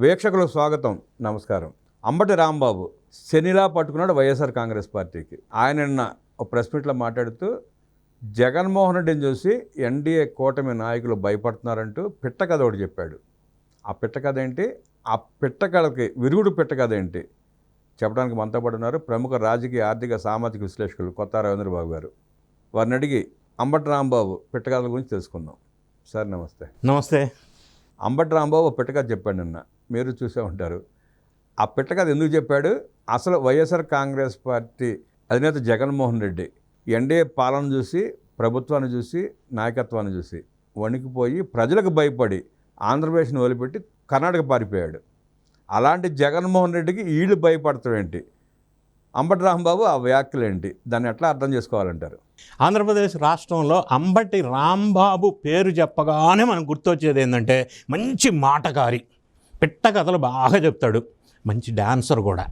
వీక్షకులకు స్వాగతం. నమస్కారం. అంబటి రాంబాబు శనిలా పట్టుకున్నాడు వైఎస్ఆర్ కాంగ్రెస్ పార్టీకి. ఆయన నిన్న ఒక ప్రెస్ మీట్లో మాట్లాడుతూ జగన్మోహన్ రెడ్డిని చూసి ఎన్డీఏ కూటమి నాయకులు భయపడుతున్నారంటూ పిట్ట కథ ఒకటి చెప్పాడు. ఆ పిట్ట కథ ఏంటి? ఆ పిట్ట కథకి విరుగుడు పిట్ట కథ ఏంటి? చెప్పడానికి మనతో పాటు ఉన్నారు ప్రముఖ రాజకీయ ఆర్థిక సామాజిక విశ్లేషకులు కొత్త రవీంద్రబాబు గారు. వారిని అడిగి అంబటి రాంబాబు పిట్ట కథల గురించి తెలుసుకుందాం. సార్ నమస్తే. నమస్తే. అంబటి రాంబాబు పిట్టకథ చెప్పాడు నిన్న. మీరు చూసే ఉంటారు. ఆ పిట్టకథ ఎందుకు చెప్పాడు? అసలు వైఎస్ఆర్ కాంగ్రెస్ పార్టీ అధినేత జగన్మోహన్ రెడ్డి ఎన్డీఏ పాలన చూసి ప్రభుత్వాన్ని చూసి నాయకత్వాన్ని చూసి వణికిపోయి ప్రజలకు భయపడి ఆంధ్రప్రదేశ్ని వదిలిపెట్టి కర్ణాటక పారిపోయాడు. అలాంటి జగన్మోహన్ రెడ్డికి వీళ్ళు భయపడతాం ఏంటి? అంబటి రాంబాబు ఆ వ్యాఖ్యలు ఏంటి? దాన్ని ఎట్లా అర్థం చేసుకోవాలంటారు? ఆంధ్రప్రదేశ్ రాష్ట్రంలో అంబటి రాంబాబు పేరు చెప్పగానే మనకు గుర్తొచ్చేది ఏంటంటే మంచి మాటకారి. పిట్ట కథలు బాగా చెప్తాడు. మంచి డాన్సర్ కూడా.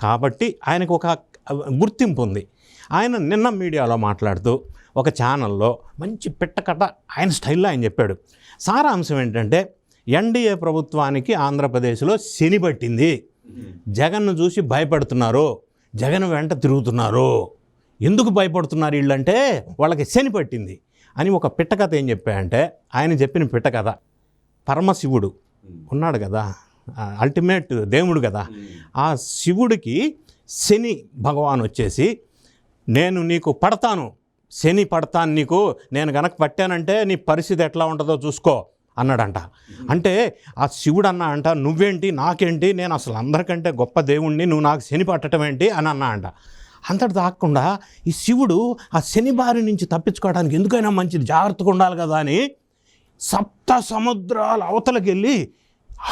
కాబట్టి ఆయనకు ఒక గుర్తింపు ఉంది. ఆయన నిన్న మీడియాలో మాట్లాడుతూ ఒక ఛానల్లో మంచి పిట్ట కథ ఆయన స్టైల్లో ఆయన చెప్పాడు. సారాంశం ఏంటంటే ఎన్డీఏ ప్రభుత్వానికి ఆంధ్రప్రదేశ్లో శని పట్టింది. జగన్ను చూసి భయపడుతున్నారు. జగన్ వెంట తిరుగుతున్నారు. ఎందుకు భయపడుతున్నారు వీళ్ళంటే వాళ్ళకి శని పట్టింది. అని ఒక పిట్టకథ ఏం చెప్పాయంటే ఆయన చెప్పిన పిట్టకథ పరమశివుడు. ఉన్నాడు కదా. అల్టిమేట్ దేవుడు కదా. ఆ శివుడికి శని భగవాన్ వచ్చేసి నేను నీకు పడతాను. శని పడతాను నీకు. నేను గనక పట్టానంటే నీ పరిస్థితి ఎట్లా ఉంటుందో చూసుకో అన్నాడంట. అంటే ఆ శివుడు అన్నా అంట నువ్వేంటి? నాకేంటి? నేను అసలు అందరికంటే గొప్ప దేవుణ్ణి. నువ్వు నాకు శని పట్టడం ఏంటి? అని అన్నా అంట అంతటి దాక్కుండా ఈ శివుడు ఆ శని బారి నుంచి తప్పించుకోవడానికి ఎందుకైనా మంచిది. జాగ్రత్తగా ఉండాలి కదా అని సప్త సముద్రాల అవతలకి వెళ్ళి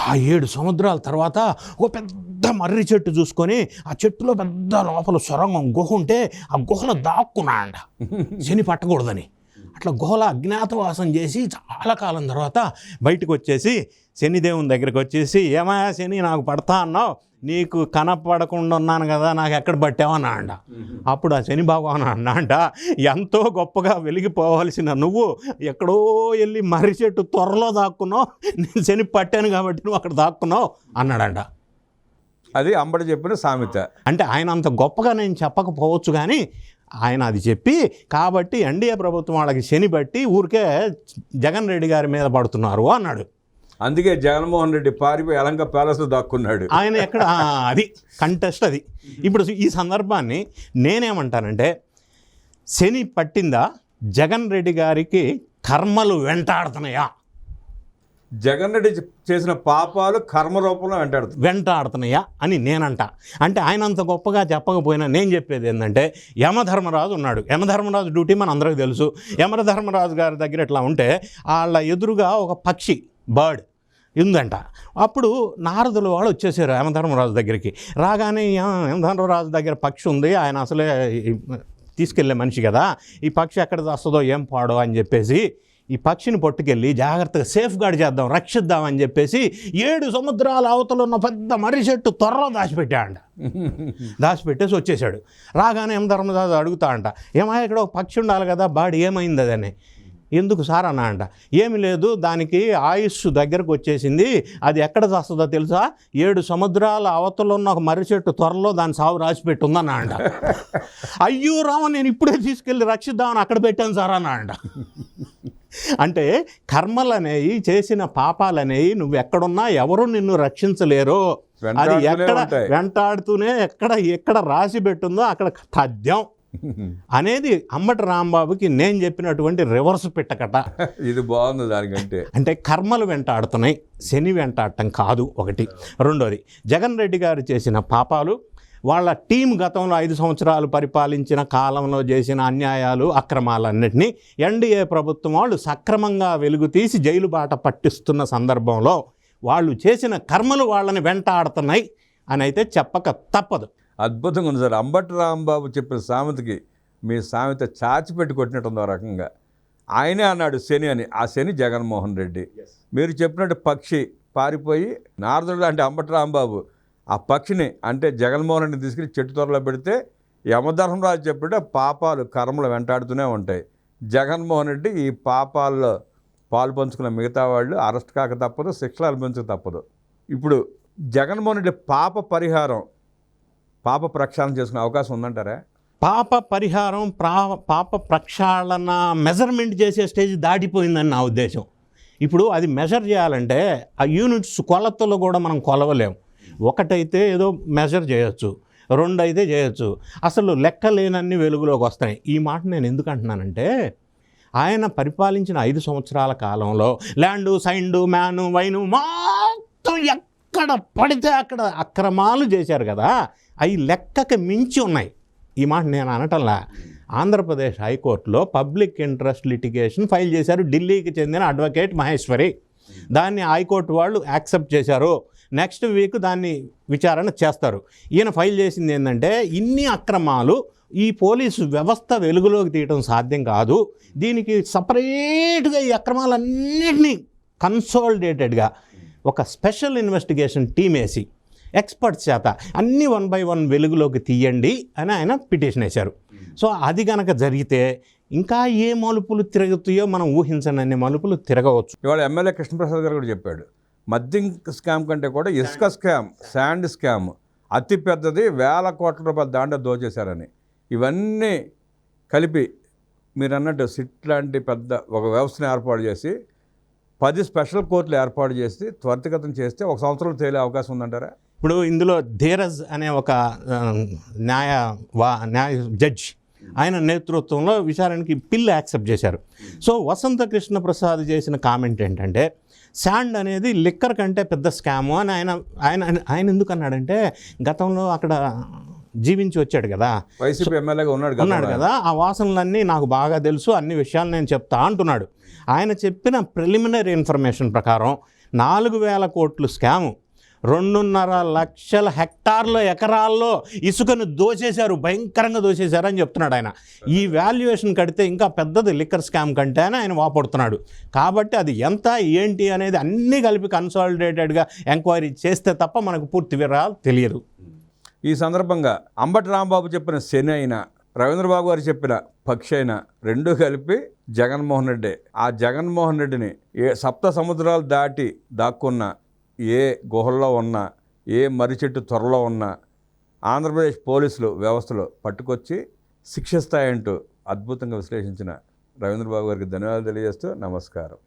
ఆ ఏడు సముద్రాల తర్వాత ఒక పెద్ద మర్రి చెట్టు చూసుకొని ఆ చెట్టులో పెద్ద లోపల సొరంగం గుహ ఉంటే ఆ గుహలో దాక్కున్నాడంట శని పట్టకూడదని. అట్లా గుహలో అజ్ఞాతవాసం చేసి చాలా కాలం తర్వాత బయటకు వచ్చేసి శనిదేవుని దగ్గరికి వచ్చేసి ఏమయ్యా శని నాకు పడతా అన్నావు? నీకు కనపడకుండా ఉన్నాను కదా నాకు ఎక్కడ పట్టావన్నా అంట అప్పుడు ఆ శని భగవాన్ అన్నా అంట ఎంతో గొప్పగా వెలిగిపోవాల్సిన నువ్వు ఎక్కడో వెళ్ళి మర్రి చెట్టు త్వరలో దాక్కున్నావు. నేను శని పట్టాను కాబట్టి నువ్వు అక్కడ దాక్కున్నావు అన్నాడంట. అది అంబటి చెప్పిన సామెత. అంటే ఆయన అంత గొప్పగా నేను చెప్పకపోవచ్చు కానీ ఆయన అది చెప్పి కాబట్టి ఎన్డీఏ ప్రభుత్వం వాళ్ళకి శని బట్టి ఊరికే జగన్ రెడ్డి గారి మీద పడుతున్నారు అన్నాడు. అందుకే జగన్మోహన్ రెడ్డి పారిపోయి అలంక ప్యాలెస్లో దాక్కున్నాడు. ఆయన ఎక్కడ? అది కంటెస్ట్ అది. ఇప్పుడు ఈ సందర్భాన్ని నేనేమంటానంటే శని పట్టిందా జగన్ రెడ్డి గారికి కర్మలు వెంటాడుతున్నాయా? జగన్ రెడ్డి చేసిన పాపాలు కర్మ రూపంలో వెంటాడుతుంది వెంటాడుతున్నాయా అని నేనంట. అంటే ఆయన అంత గొప్పగా చెప్పకపోయినా నేను చెప్పేది ఏంటంటే యమధర్మరాజు ఉన్నాడు. యమధర్మరాజు డ్యూటీ మన అందరికీ తెలుసు. యమధర్మరాజు గారి దగ్గర ఇట్లా ఉంటే వాళ్ళ ఎదురుగా ఒక పక్షి బర్డ్ ఉందంట. అప్పుడు నారదులు వాళ్ళు వచ్చేసారు యమధర్మరాజు దగ్గరికి. రాగానే యమధర్మరాజు దగ్గర పక్షి ఉంది ఆయన అసలే తీసుకెళ్ళే మనిషి కదా ఈ పక్షి ఎక్కడ వస్తుందో ఏం పాడో అని చెప్పేసి ఈ పక్షిని పట్టుకెళ్ళి జాగ్రత్తగా సేఫ్ గార్డ్ చేద్దాం రక్షిద్దాం అని చెప్పేసి ఏడు సముద్రాల అవతల ఉన్న పెద్ద మర్రి చెట్టు త్వరలో దాచిపెట్టాడంట. దాచిపెట్టేసి వచ్చేసాడు. రాగానే ఏం అడుగుతా అంట ఏమయ్య ఇక్కడ ఒక పక్షి ఉండాలి కదా బాడీ ఏమైంది? అదని ఎందుకు సార్ అన్నా అంట. ఏమి లేదు దానికి ఆయుష్ దగ్గరకు వచ్చేసింది. అది ఎక్కడ చేస్తుందో తెలుసా? ఏడు సముద్రాల అవతల ఉన్న ఒక మర్రి చెట్టు త్వరలో దాని సాగు రాసిపెట్టి ఉందన్నా అంట. అయ్యో రామ నేను ఇప్పుడే తీసుకెళ్ళి రక్షిద్దామని అక్కడ పెట్టాను సార్ అన్నా అంట. అంటే కర్మలు అనేవి చేసిన పాపాలు అనేవి నువ్వు ఎక్కడున్నా ఎవరు నిన్ను రక్షించలేరు. అది ఎక్కడ. వెంటాడుతూనే ఎక్కడ ఎక్కడ రాసి పెట్టుందో అక్కడ తథ్యం. అనేది అంబటి రాంబాబుకి నేను చెప్పినటువంటి రివర్స్ పెట్టకట. ఇది బాగుంది దానికంటే. అంటే కర్మలు వెంటాడుతున్నాయి శని వెంటాడటం కాదు ఒకటి. రెండోది జగన్ రెడ్డి గారు చేసిన పాపాలు వాళ్ళ టీం గతంలో ఐదు సంవత్సరాలు పరిపాలించిన కాలంలో చేసిన అన్యాయాలు అక్రమాలన్నింటినీ ఎన్డీఏ ప్రభుత్వం వాళ్ళు సక్రమంగా వెలుగు తీసి జైలు బాట పట్టిస్తున్న సందర్భంలో వాళ్ళు చేసిన కర్మలు వాళ్ళని వెంటాడుతున్నాయి అని అయితే చెప్పక తప్పదు. అద్భుతంగా ఉంది సార్. అంబటి రాంబాబు చెప్పిన సామెతకి మీ సామెత చాచిపెట్టి కొట్టినట్టుంది ఆ రకంగా. ఆయనే అన్నాడు శని అని. ఆ శని జగన్మోహన్ రెడ్డి. మీరు చెప్పినట్టు పక్షి పారిపోయి నారదుడు అంటే అంబటి రాంబాబు ఆ పక్షిని అంటే జగన్మోహన్ రెడ్డిని తీసుకెళ్ళి చెట్టు త్వరలో పెడితే యమధర్మరాజు చెప్పితే పాపాలు కర్మలు వెంటాడుతూనే ఉంటాయి. జగన్మోహన్ రెడ్డి ఈ పాపాల్లో పాలు పంచుకున్న మిగతా వాళ్ళు అరెస్ట్ కాక తప్పదు శిక్షలు అనుభవించక తప్పదు. ఇప్పుడు జగన్మోహన్ రెడ్డి పాప పరిహారం పాప ప్రక్షాళన చేసుకునే అవకాశం ఉందంటారా? పాప పరిహారం ప్రా పాప ప్రక్షాళన మెజర్మెంట్ చేసే స్టేజ్ దాటిపోయిందని నా ఉద్దేశం. ఇప్పుడు అది మెజర్ చేయాలంటే ఆ యూనిట్స్ కొలతలు కూడా మనం కొలవలేం. ఒకటైతే ఏదో మెజర్ చేయొచ్చు రెండు అయితే చేయొచ్చు. అసలు లెక్క లేనన్ని వెలుగులోకి వస్తాయి ఈ మాట నేను ఎందుకు అంటున్నానంటే ఆయన పరిపాలించిన ఐదు సంవత్సరాల కాలంలో ల్యాండు సైండు మ్యాను వైను మొత్తం ఎక్కడ పడితే అక్కడ అక్రమాలు చేశారు కదా అవి లెక్కకి మించి ఉన్నాయి. ఈ మాట నేను అనటంలా. ఆంధ్రప్రదేశ్ హైకోర్టులో పబ్లిక్ ఇంట్రెస్ట్ లిటిగేషన్ ఫైల్ చేశారు. ఢిల్లీకి చెందిన అడ్వకేట్ మహేశ్వరి. దాన్ని హైకోర్టు వాళ్ళు యాక్సెప్ట్ చేశారు. నెక్స్ట్ వీక్ దాన్ని విచారణ చేస్తారు. ఈయన ఫైల్ చేసింది ఏంటంటే ఇన్ని అక్రమాలు ఈ పోలీసు వ్యవస్థ వెలుగులోకి తీయటం సాధ్యం కాదు. దీనికి సపరేట్గా ఈ అక్రమాలన్నింటినీ కన్సాలిడేటెడ్గా ఒక స్పెషల్ ఇన్వెస్టిగేషన్ టీం వేసి ఎక్స్పర్ట్స్ చేత అన్నీ వన్ బై వన్ వెలుగులోకి తీయండి అని ఆయన పిటిషన్ వేశారు. సో అది గనక జరిగితే ఇంకా ఏ మలుపులు తిరుగుతాయో మనం ఊహించనన్ని మలుపులు తిరగవచ్చు. ఇవాళ ఎమ్మెల్యే కృష్ణప్రసాద్ గారు కూడా చెప్పాడు మద్యం స్కామ్ కంటే కూడా ఇసుక స్కామ్ శాండ్ స్కామ్ అతి పెద్దది వేల కోట్ల రూపాయల దాంట్లో దోచేశారని. ఇవన్నీ కలిపి మీరు అన్నట్టు సిట్ లాంటి పెద్ద ఒక వ్యవస్థను ఏర్పాటు చేసి పది స్పెషల్ కోర్టులు ఏర్పాటు చేసి త్వరితగతం చేస్తే ఒక సంవత్సరం తేలే అవకాశం ఉందంటారా? ఇప్పుడు ఇందులో ధీరజ్ అనే ఒక న్యాయ వా న్యాయ జడ్జ్ ఆయన నేతృత్వంలో విచారణకి పిల్ యాక్సెప్ట్ చేశారు. సో వసంత కృష్ణ ప్రసాద్ చేసిన కామెంట్ ఏంటంటే శాండ్ అనేది లిక్కర్ కంటే పెద్ద స్కాము అని ఆయన ఆయన ఆయన ఎందుకు అన్నాడంటే గతంలో అక్కడ జీవించి వచ్చాడు కదా. వైసీపీ ఎమ్మెల్యేగా ఉన్నాడు ఉన్నాడు కదా. ఆ వాసనలన్నీ నాకు బాగా తెలుసు అన్ని విషయాలు నేను చెప్తా అంటున్నాడు. ఆయన చెప్పిన ప్రిలిమినరీ ఇన్ఫర్మేషన్ ప్రకారం నాలుగు వేల కోట్లు స్కాము. రెండున్నర లక్షల హెక్టార్ల ఎకరాల్లో ఇసుకను దోచేశారు భయంకరంగా దోచేశారు అని చెప్తున్నాడు ఆయన. ఈ వాల్యుయేషన్ కడితే ఇంకా పెద్దది లిక్కర్ స్కామ్ కంటే అని ఆయన వాపడుతున్నాడు. కాబట్టి అది ఎంత ఏంటి అనేది అన్నీ కలిపి కన్సాలిడేటెడ్గా ఎంక్వైరీ చేస్తే తప్ప మనకు పూర్తి వివరాలు తెలియదు. ఈ సందర్భంగా అంబటి రాంబాబు చెప్పిన శని అయినా రవీంద్రబాబు గారు చెప్పిన పక్షి అయినా రెండూ కలిపి జగన్మోహన్ రెడ్డి. ఆ జగన్మోహన్ రెడ్డిని ఏ సప్త సముద్రాలు దాటి దాక్కున్న ఏ గుహల్లో ఉన్నా ఏ మర్రి చెట్టు త్వరలో ఉన్నా ఆంధ్రప్రదేశ్ పోలీసులు వ్యవస్థలో పట్టుకొచ్చి శిక్షిస్తాయంటూ అద్భుతంగా విశ్లేషించిన రవీంద్రబాబు గారికి ధన్యవాదాలు తెలియజేస్తూ నమస్కారం.